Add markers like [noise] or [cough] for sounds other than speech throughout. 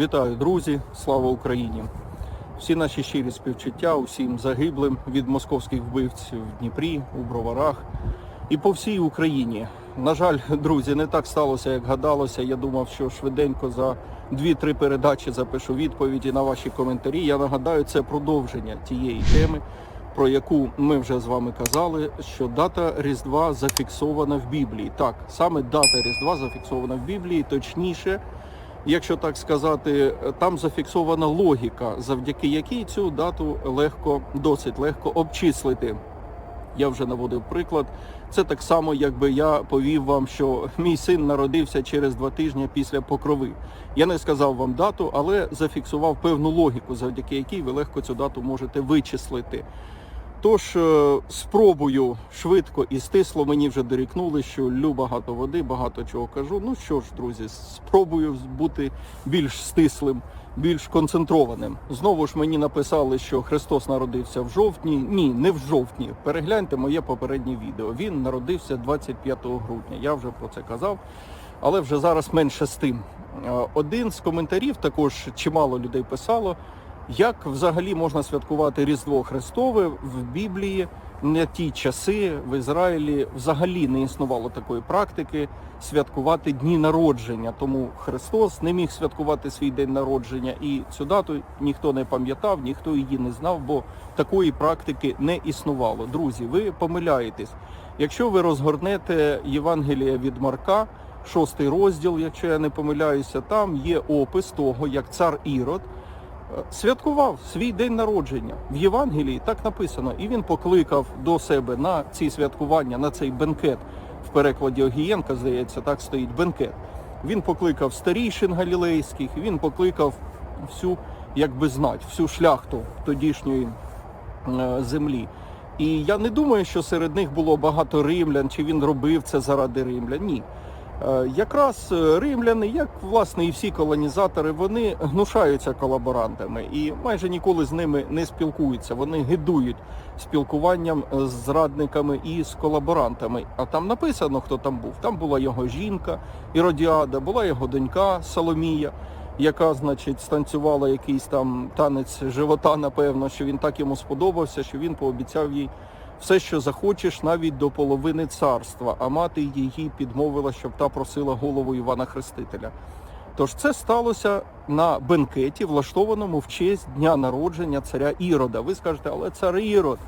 Вітаю, друзі! Слава Україні! Всі наші щирі співчуття усім загиблим від московських вбивців в Дніпрі, у Броварах і по всій Україні. На жаль, друзі, не так сталося, як гадалося. Я думав, що швиденько за 2-3 передачі запишу відповіді на ваші коментарі. Я нагадаю, це продовження тієї теми, про яку ми вже з вами казали, що дата Різдва зафіксована в Біблії. Так, саме дата Різдва зафіксована в Біблії, точніше якщо так сказати, там зафіксована логіка, завдяки якій цю дату легко, досить легко обчислити. Я вже наводив приклад. Це так само, якби я повів вам, що мій син народився через два тижні після покрови. Я не сказав вам дату, але зафіксував певну логіку, завдяки якій ви легко цю дату можете вичислити. Тож е, спробую швидко і стисло. Мені вже дорікнули, що лю багато води, багато чого кажу. Ну що ж, друзі, спробую бути більш стислим, більш концентрованим. Знову ж мені написали, що Христос народився в жовтні. Ні, не в жовтні. Перегляньте моє попереднє відео. Він народився 25 грудня. Я вже про це казав, але вже зараз менше з тим. Е, Один з коментарів також чимало людей писало. Як взагалі можна святкувати Різдво Христове в Біблії на ті часи в Ізраїлі взагалі не існувало такої практики святкувати дні народження. Тому Христос не міг святкувати свій день народження, і цю дату ніхто не пам'ятав, ніхто її не знав, бо такої практики не існувало. Друзі, ви помиляєтесь. Якщо ви розгорнете Євангелія від Марка, шостий розділ, якщо я не помиляюся, там є опис того, як цар Ірод святкував свій день народження в Євангелії. Так написано, і він покликав до себе на ці святкування, на цей бенкет в перекладі Огієнка, здається, так стоїть бенкет. Він покликав старійшин галілейських, він покликав всю, як би знать, всю шляхту тодішньої е, землі. І я не думаю, що серед них було багато римлян, чи він робив це заради римлян. Ні. Е, Якраз е, римляни, як власне і всі колонізатори, вони гнушаються колаборантами і майже ніколи з ними не спілкуються. Вони гидують спілкуванням з зрадниками і з колаборантами. А там написано, хто там був. Там була його жінка Іродіада, була його донька Соломія, яка, значить, станцювала якийсь там танець живота, напевно, що він так йому сподобався, що він пообіцяв їй все, що захочеш, навіть до половини царства, а мати її підмовила, щоб та просила голову Івана Хрестителя. Тож це сталося на бенкеті, влаштованому в честь дня народження царя Ірода. Ви скажете, але цар Ірод,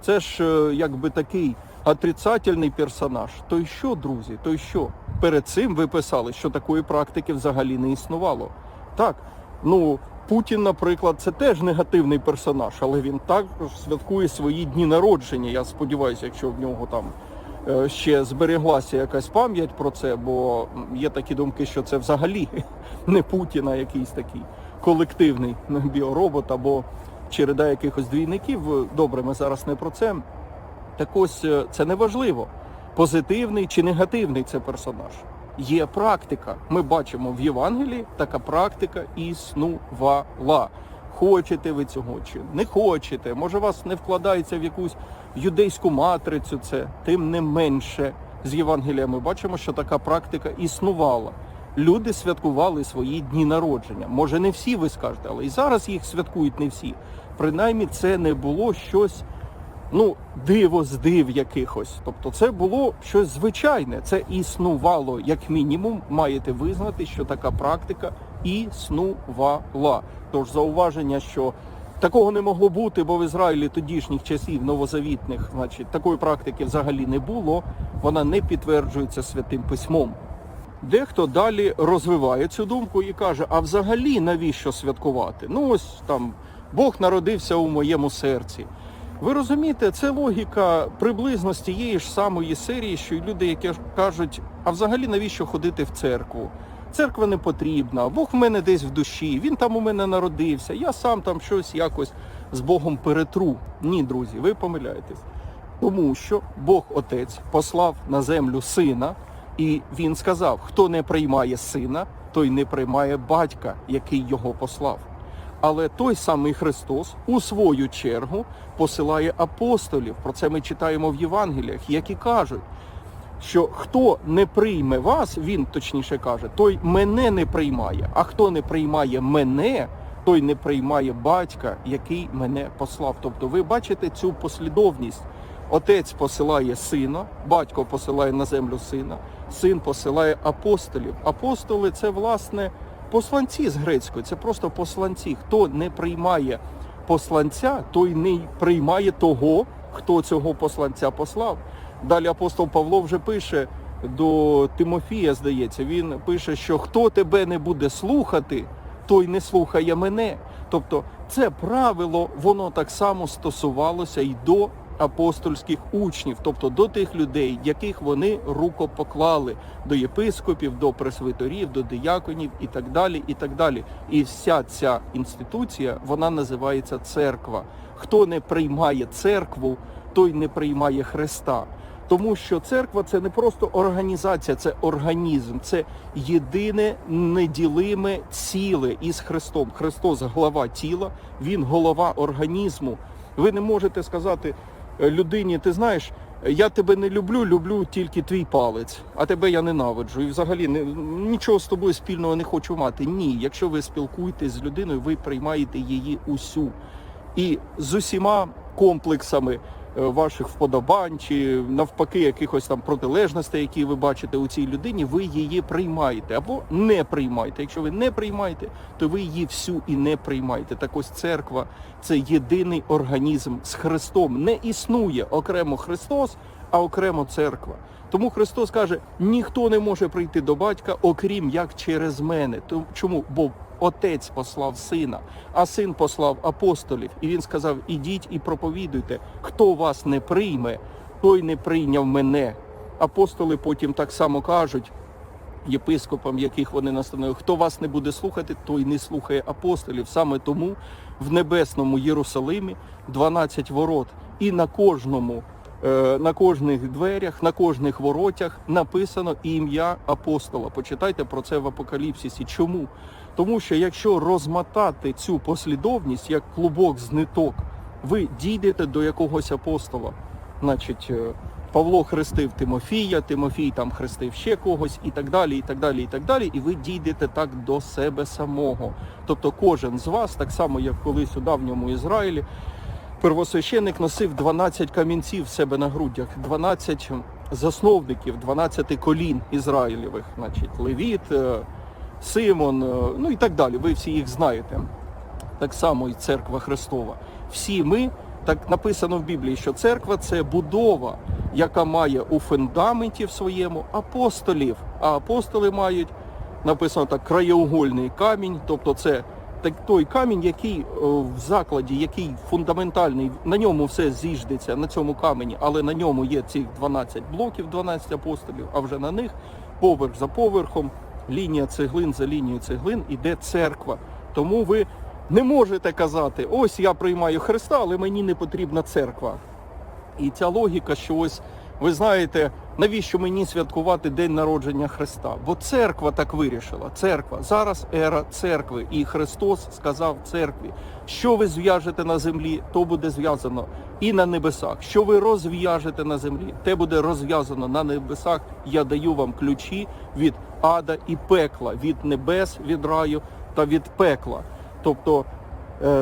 це ж е, якби такий отрицательний персонаж. То й що, друзі? То й що? Перед цим ви писали, що такої практики взагалі не існувало. Так, ну Путін, наприклад, це теж негативний персонаж, але він також святкує свої дні народження. Я сподіваюся, якщо в нього там е, ще збереглася якась пам'ять про це, бо є такі думки, що це взагалі [laughs] не Путін, а якийсь такий колективний біоробот або череда якихось двійників. Добре, ми зараз не про це. Так ось е, це не важливо, позитивний чи негативний це персонаж. Є практика. Ми бачимо в Євангелії така практика існувала. Хочете ви цього чи не хочете? Може, вас не вкладається в якусь юдейську матрицю. Це тим не менше з Євангелія. Ми бачимо, що така практика існувала. Люди святкували свої дні народження. Може, не всі ви скажете, але і зараз їх святкують не всі. Принаймні, це не було щось ну, диво з див якихось. Тобто це було щось звичайне, це існувало, як мінімум, маєте визнати, що така практика існувала. Тож зауваження, що такого не могло бути, бо в Ізраїлі тодішніх часів новозавітних, значить, такої практики взагалі не було, вона не підтверджується святим письмом. Дехто далі розвиває цю думку і каже: а взагалі навіщо святкувати? Ну ось там Бог народився у моєму серці. Ви розумієте, це логіка приблизно з тієї ж самої серії, що й люди, які кажуть, а взагалі навіщо ходити в церкву? Церква не потрібна, Бог в мене десь в душі, він там у мене народився, я сам там щось якось з Богом перетру. Ні, друзі, ви помиляєтесь. Тому що Бог Отець послав на землю сина, і він сказав: хто не приймає сина, той не приймає батька, який його послав. Але той самий Христос у свою чергу посилає апостолів. Про це ми читаємо в Євангеліях, які кажуть, що хто не прийме вас, він точніше каже, той мене не приймає. А хто не приймає мене, той не приймає батька, який мене послав. Тобто ви бачите цю послідовність. Отець посилає сина, батько посилає на землю сина, син посилає апостолів. Апостоли це власне посланці з грецької, це просто посланці. Хто не приймає посланця, той не приймає того, хто цього посланця послав. Далі апостол Павло вже пише до Тимофія, здається, він пише, що хто тебе не буде слухати, той не слухає мене. Тобто це правило, воно так само стосувалося й до апостольських учнів, тобто до тих людей, яких вони рукопоклали, до єпископів, до пресвиторів, до дияконів і так далі. І так далі. І вся ця інституція вона називається церква. Хто не приймає церкву, той не приймає Христа. Тому що церква це не просто організація, це організм, це єдине неділиме ціле із Христом. Христос глава тіла, він голова організму. Ви не можете сказати людині, ти знаєш, я тебе не люблю, люблю тільки твій палець, а тебе я ненавиджу. І взагалі нічого з тобою спільного не хочу мати. Ні, якщо ви спілкуєтесь з людиною, ви приймаєте її усю. І з усіма комплексами е, ваших вподобань чи навпаки якихось там протилежностей, які ви бачите у цій людині, ви її приймаєте або не приймаєте. Якщо ви не приймаєте, то ви її всю і не приймаєте. Так ось церква це єдиний організм з Христом. Не існує окремо Христос, а окремо церква. Тому Христос каже: ніхто не може прийти до батька, окрім як через мене. Чому? Бо Отець послав сина, а син послав апостолів. І він сказав: ідіть і проповідуйте. Хто вас не прийме, той не прийняв мене. Апостоли потім так само кажуть. Єпископам, яких вони настановили, хто вас не буде слухати, той не слухає апостолів. Саме тому в небесному Єрусалимі 12 ворот, і на кожному, на кожних дверях, на кожних воротях написано ім'я апостола. Почитайте про це в Апокаліпсисі. Чому? Тому що якщо розмотати цю послідовність як клубок з ниток, ви дійдете до якогось апостола. Значить, е, Павло хрестив Тимофія, Тимофій там хрестив ще когось, і так далі, і так далі, і так далі. І ви дійдете так до себе самого. Тобто кожен з вас, так само як колись у давньому Ізраїлі, первосвященик носив 12 камінців в себе на грудях, 12 засновників, 12 колін Ізраїлєвих, значить, Левіт, е, Симон, е, ну і так далі. Ви всі їх знаєте. Так само і церква Христова. Всі ми, так написано в Біблії, що церква це будова, яка має у фундаменті в своєму апостолів. А апостоли мають написано так краєугольний камінь, тобто це той камінь, який е, в закладі, який фундаментальний, на ньому все зіждеться на цьому камені, але на ньому є цих 12 блоків, 12 апостолів, а вже на них поверх за поверхом, лінія цеглин за лінією цеглин іде церква. Тому ви не можете казати, ось я приймаю Христа, але мені не потрібна церква. І ця логіка, що ось ви знаєте, навіщо мені святкувати День народження Христа? Бо церква так вирішила. Церква зараз ера церкви, і Христос сказав церкві, що ви зв'яжете на землі, то буде зв'язано і на небесах. Що ви розв'яжете на землі, те буде розв'язано на небесах. Я даю вам ключі від ада і пекла, від небес, від раю та від пекла. Тобто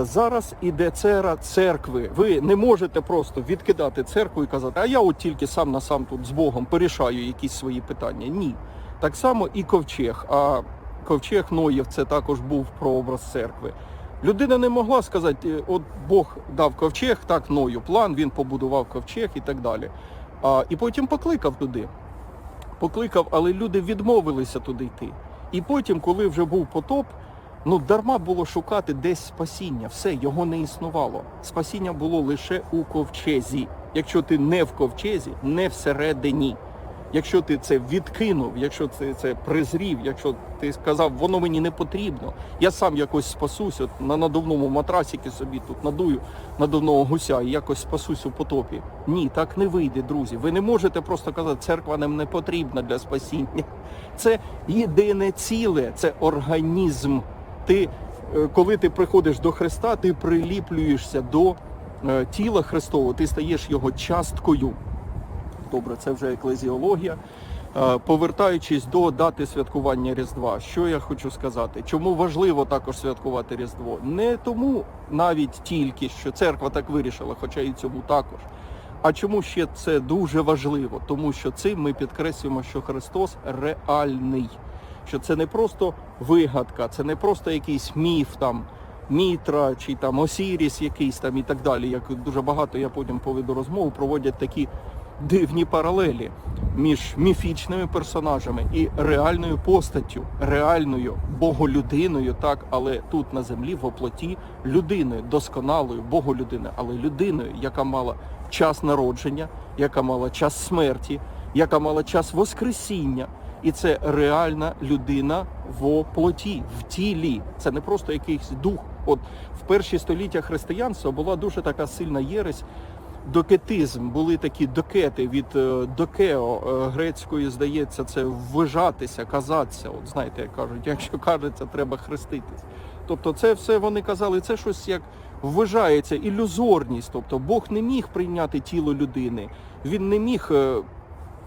Зараз іде цера церкви. Ви не можете просто відкидати церкву і казати, а я от тільки сам на сам тут з Богом порішаю якісь свої питання. Ні. Так само і ковчег. А ковчег Ноєв це також був прообраз церкви. Людина не могла сказати, е, от Бог дав ковчег, так Ною план, він побудував ковчег і так далі. А, і потім покликав туди. Покликав, але люди відмовилися туди йти. І потім, коли вже був потоп, Ну, дарма було шукати десь спасіння. Все, його не існувало. Спасіння було лише у ковчезі. Якщо ти не в ковчезі, не всередині. Якщо ти це відкинув, якщо ти це презрів, якщо ти сказав, воно мені не потрібно, я сам якось спасусь, от на надувному матрасіки собі тут надую надувного гуся і якось спасусь у потопі. Ні, так не вийде, друзі. Ви не можете просто казати, церква нам не потрібна для спасіння. Це єдине ціле, це організм ти, е, коли ти приходиш до Христа, ти приліплюєшся до е, тіла Христового, ти стаєш його часткою. добре, це вже еклезіологія. Е, Повертаючись до дати святкування Різдва, що я хочу сказати, чому важливо також святкувати Різдво? Не тому навіть тільки, що церква так вирішила, хоча і цьому також. А чому ще це дуже важливо? Тому що цим ми підкреслюємо, що Христос реальний, що це не просто вигадка, це не просто якийсь міф там. Мітра чи там Осіріс якийсь там і так далі. Як дуже багато я потім поведу розмову, проводять такі дивні паралелі між міфічними персонажами і реальною постаттю, реальною боголюдиною, так, але тут на землі в оплоті людиною, досконалою боголюдиною, але людиною, яка мала час народження, яка мала час смерті, яка мала час воскресіння. І це реальна людина в оплоті, в тілі. Це не просто якийсь дух. От в перші століття християнства була дуже така сильна єресь. Докетизм були такі докети від е, докео е, грецької, здається, це ввижатися, казатися. От знаєте, як кажуть, якщо кажеться, треба хреститись. Тобто, це все вони казали, це щось як ввижається, ілюзорність. Тобто Бог не міг прийняти тіло людини, він не міг.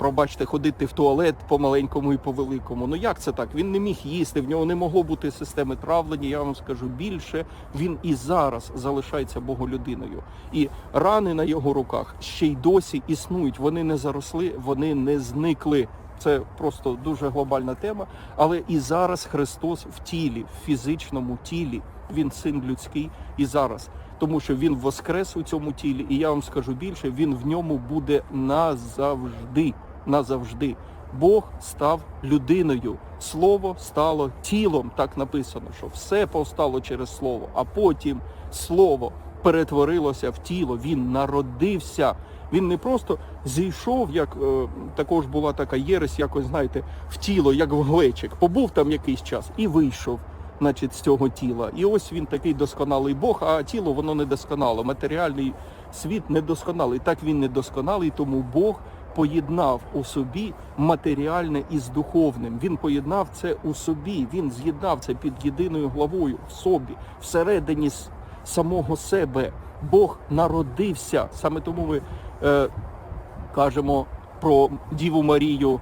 Пробачте, ходити в туалет по маленькому і по великому. Ну як це так? Він не міг їсти, в нього не могло бути системи травлення. Я вам скажу більше. Він і зараз залишається боголюдиною. І рани на його руках ще й досі існують. Вони не заросли, вони не зникли. Це просто дуже глобальна тема. Але і зараз Христос в тілі, в фізичному тілі, він син людський і зараз. Тому що він воскрес у цьому тілі, і я вам скажу більше, він в ньому буде назавжди. Назавжди. Бог став людиною. Слово стало тілом. Так написано, що все повстало через слово, а потім слово перетворилося в тіло. Він народився. Він не просто зійшов, як е, також була така єресь, якось знаєте, в тіло, як в глечик. Побув там якийсь час і вийшов значить, з цього тіла. І ось він такий досконалий Бог, а тіло воно недосконало. Матеріальний світ недосконалий. Так він недосконалий, тому Бог поєднав у собі матеріальне із духовним. Він поєднав це у собі. Він з'єднав це під єдиною главою в собі, всередині самого себе. Бог народився. Саме тому ми е, кажемо про Діву Марію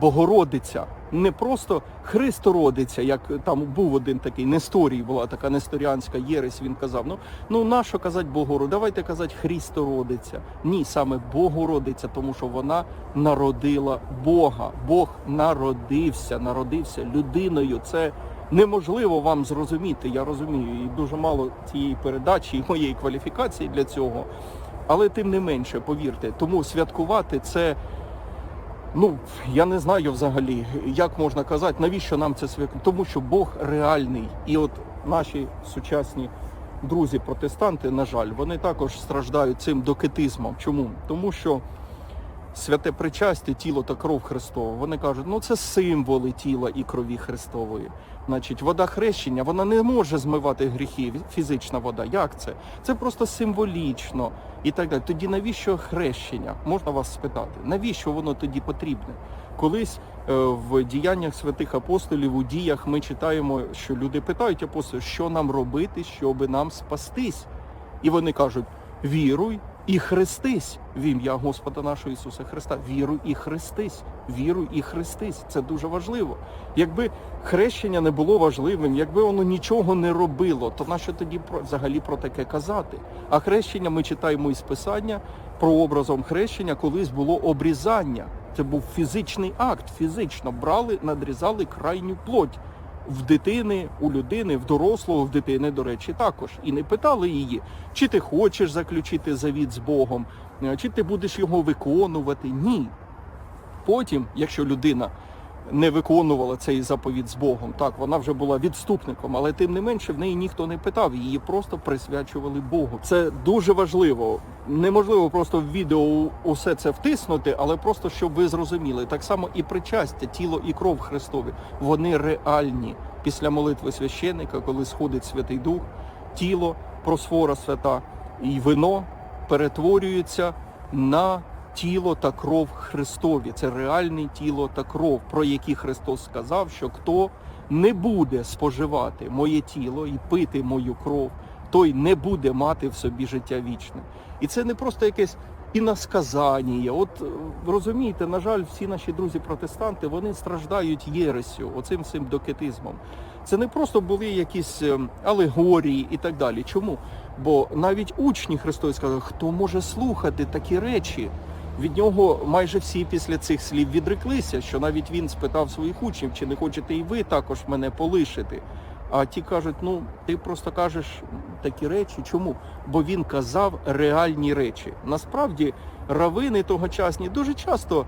Богородиця. Не просто Христородиця, як там був один такий Несторій, була така несторіанська єресь. Він казав: ну ну нащо казати Богородиця? Давайте казати Христородиця. Ні, саме Богородиця, тому що вона народила Бога. Бог народився, народився людиною. Це неможливо вам зрозуміти. Я розумію, і дуже мало цієї передачі і моєї кваліфікації для цього. Але тим не менше, повірте, тому святкувати це. Ну, я не знаю взагалі, як можна казати, навіщо нам це святкувати? Тому що Бог реальний. І от наші сучасні друзі-протестанти, на жаль, вони також страждають цим докетизмом. Чому? Тому що святе причастя, тіло та кров Христова, вони кажуть, ну це символи тіла і крові Христової. Значить, вода хрещення, вона не може змивати гріхи, фізична вода. Як це? Це просто символічно і так далі. Тоді навіщо хрещення? Можна вас спитати, навіщо воно тоді потрібне? Колись е, в діяннях святих апостолів, у діях ми читаємо, що люди питають апостолів, що нам робити, щоб нам спастись. І вони кажуть: віруй і хрестись в ім'я Господа нашого Ісуса Христа. Віруй і хрестись, віруй і хрестись. Це дуже важливо. Якби хрещення не було важливим, якби воно нічого не робило, то нащо тоді взагалі про таке казати? А хрещення ми читаємо із Писання про образом хрещення, колись було обрізання. Це був фізичний акт, фізично брали, надрізали крайню плоть. В дитини, у людини, в дорослого, в дитини, до речі, також. І не питали її, чи ти хочеш заключити завіт з Богом, е, чи ти будеш його виконувати. Ні. Потім, якщо людина не виконувала цей заповіт з Богом, так, вона вже була відступником, але тим не менше в неї ніхто не питав, її просто присвячували Богу. Це дуже важливо. Неможливо просто в відео усе це втиснути, але просто щоб ви зрозуміли. Так само і причастя, тіло і кров Христові, вони реальні. Після молитви священника, коли сходить Святий Дух, тіло, просфора свята і вино перетворюється на тіло та кров Христові. Це реальне тіло та кров, про які Христос сказав, що хто не буде споживати моє тіло і пити мою кров, той не буде мати в собі життя вічне. І це не просто якесь і насказання. От е, розумієте, на жаль, всі наші друзі-протестанти вони страждають єресю, оцим цим докетизмом. Це не просто були якісь е, алегорії і так далі. Чому? Бо навіть учні Христові сказали, хто може слухати такі речі? Від нього майже всі після цих слів відреклися, що навіть він спитав своїх учнів, чи не хочете і ви також мене полишити. А ті кажуть, ну ти просто кажеш такі речі. Чому? Бо він казав реальні речі. Насправді равини тогочасні дуже часто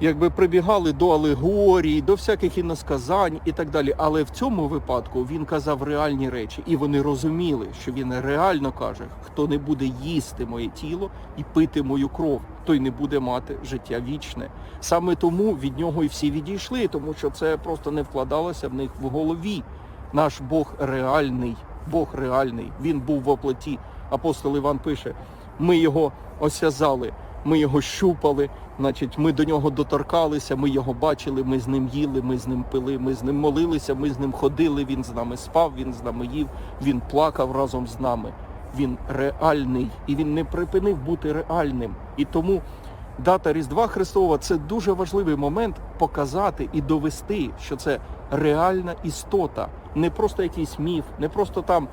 якби прибігали до алегорій, до всяких іносказань і так далі. Але в цьому випадку він казав реальні речі, і вони розуміли, що він реально каже: хто не буде їсти моє тіло і пити мою кров, той не буде мати життя вічне. Саме тому від нього і всі відійшли, тому що це просто не вкладалося в них в голові. Наш Бог реальний, Бог реальний. Він був в оплоті. Апостол Іван пише: ми його осязали, ми його щупали, значить, ми до нього доторкалися, ми його бачили, ми з ним їли, ми з ним пили, ми з ним молилися, ми з ним ходили, він з нами спав, він з нами їв, він плакав разом з нами. Він реальний і він не припинив бути реальним. І тому дата Різдва Христова це дуже важливий момент показати і довести, що це реальна істота, не просто якийсь міф, не просто там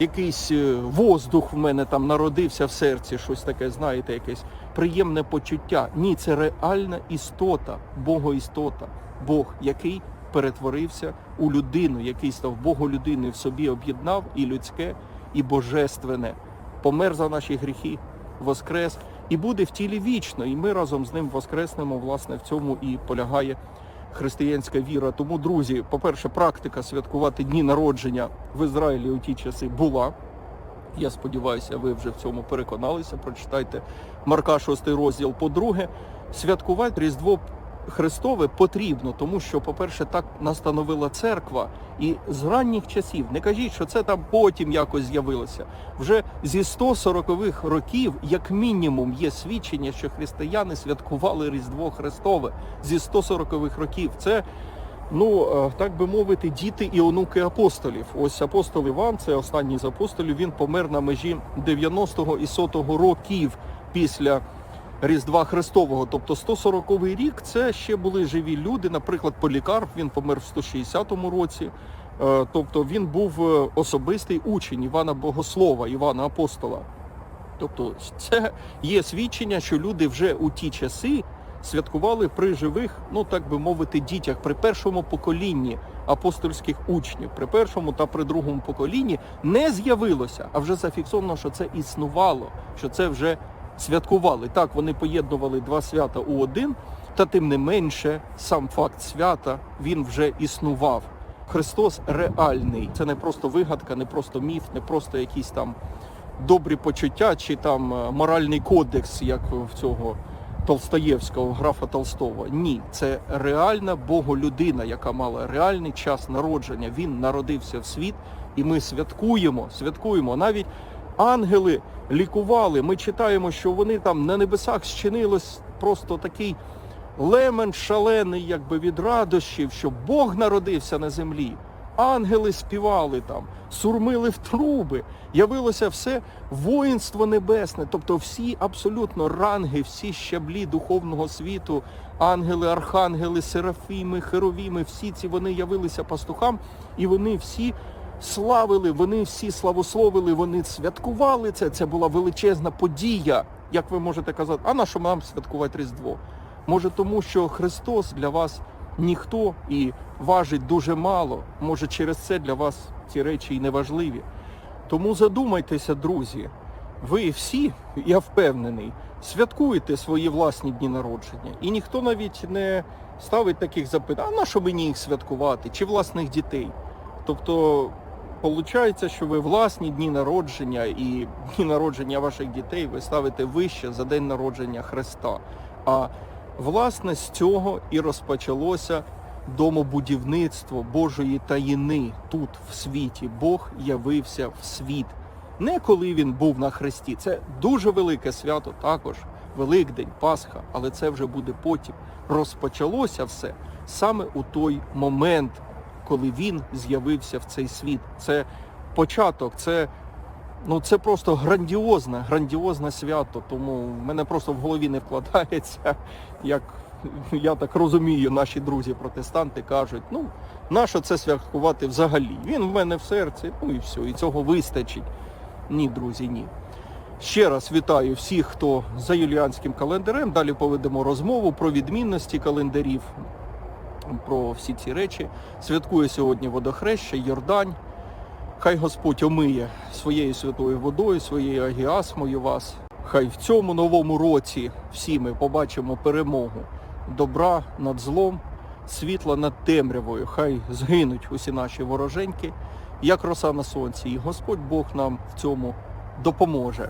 якийсь е, воздух в мене там народився в серці, щось таке, знаєте, якесь приємне почуття. Ні, це реальна істота, Богоістота, Бог, який перетворився у людину, який став Боголюдиною, в собі об'єднав і людське, і божественне, помер за наші гріхи, воскрес і буде в тілі вічно. І ми разом з ним воскреснемо. Власне, в цьому і полягає християнська віра. Тому, друзі, по-перше, практика святкувати дні народження в Ізраїлі у ті часи була. Я сподіваюся, ви вже в цьому переконалися. Прочитайте Марка 6 розділ. По-друге, святкувати Різдво Христове потрібно, тому що, по-перше, так настановила церква, і з ранніх часів не кажіть, що це там потім якось з'явилося. Вже зі 140-х років, як мінімум, є свідчення, що християни святкували Різдво Христове зі 140-х років. Це Ну, е, так би мовити, діти і онуки апостолів. Ось апостол Іван, це останній з апостолів, він помер на межі 90-го і 100-го років після Різдва Христового. Тобто 140-й рік це ще були живі люди. Наприклад, Полікарп, він помер в 160-му році. Е, Тобто він був е, особистий учень Івана Богослова, Івана Апостола. Тобто це є свідчення, що люди вже у ті часи святкували при живих, ну так би мовити, дітях, при першому поколінні апостольських учнів, при першому та при другому поколінні не з'явилося, а вже зафіксовано, що це існувало, що це вже святкували. Так, вони поєднували два свята у один, та тим не менше, сам факт свята він вже існував. Христос реальний. Це не просто вигадка, не просто міф, не просто якісь там добрі почуття чи там е, моральний кодекс, як в цього Толстоєвського, графа Толстого. Ні, це реальна боголюдина, яка мала реальний час народження. Він народився в світ, і ми святкуємо, святкуємо. Навіть ангели лікували. Ми читаємо, що вони там на небесах зчинилось просто такий лемен шалений, якби від радощів, що Бог народився на землі. Ангели співали там, сурмили в труби, явилося все воїнство небесне, тобто всі абсолютно ранги, всі щаблі духовного світу, ангели, архангели, серафіми, херовіми, всі ці вони явилися пастухам, і вони всі славили, вони всі славословили, вони святкували це. Це була величезна подія. Як ви можете казати, а на що нам святкувати Різдво? Може, тому що Христос для вас ніхто і важить дуже мало. Може, через це для вас ці речі і не важливі. Тому задумайтеся, друзі. Ви всі, я впевнений, святкуєте свої власні дні народження. І ніхто навіть не ставить таких запитань, а на що мені їх святкувати, чи власних дітей. Тобто, виходить, що ви власні дні народження і дні народження ваших дітей ви ставите вище за день народження Христа. А власне з цього і розпочалося домобудівництво Божої таїни тут в світі. Бог явився в світ. Не коли він був на хресті. Це дуже велике свято, також Великдень, Пасха, але це вже буде потім. Розпочалося все саме у той момент, коли він з'явився в цей світ. Це початок, це Ну це просто грандіозне, грандіозне свято. Тому в мене просто в голові не вкладається, як я так розумію, наші друзі-протестанти кажуть, ну нащо це святкувати взагалі? Він в мене в серці, ну і все, і цього вистачить. Ні, друзі, ні. Ще раз вітаю всіх, хто за юліанським календарем. Далі поведемо розмову про відмінності календарів, про всі ці речі. Святкує сьогодні водохреща, Йордань. Хай Господь омиє своєю святою водою, своєю агіасмою вас. Хай в цьому новому році всі ми побачимо перемогу добра над злом, світла над темрявою. Хай згинуть усі наші вороженьки, як роса на сонці. І Господь Бог нам в цьому допоможе.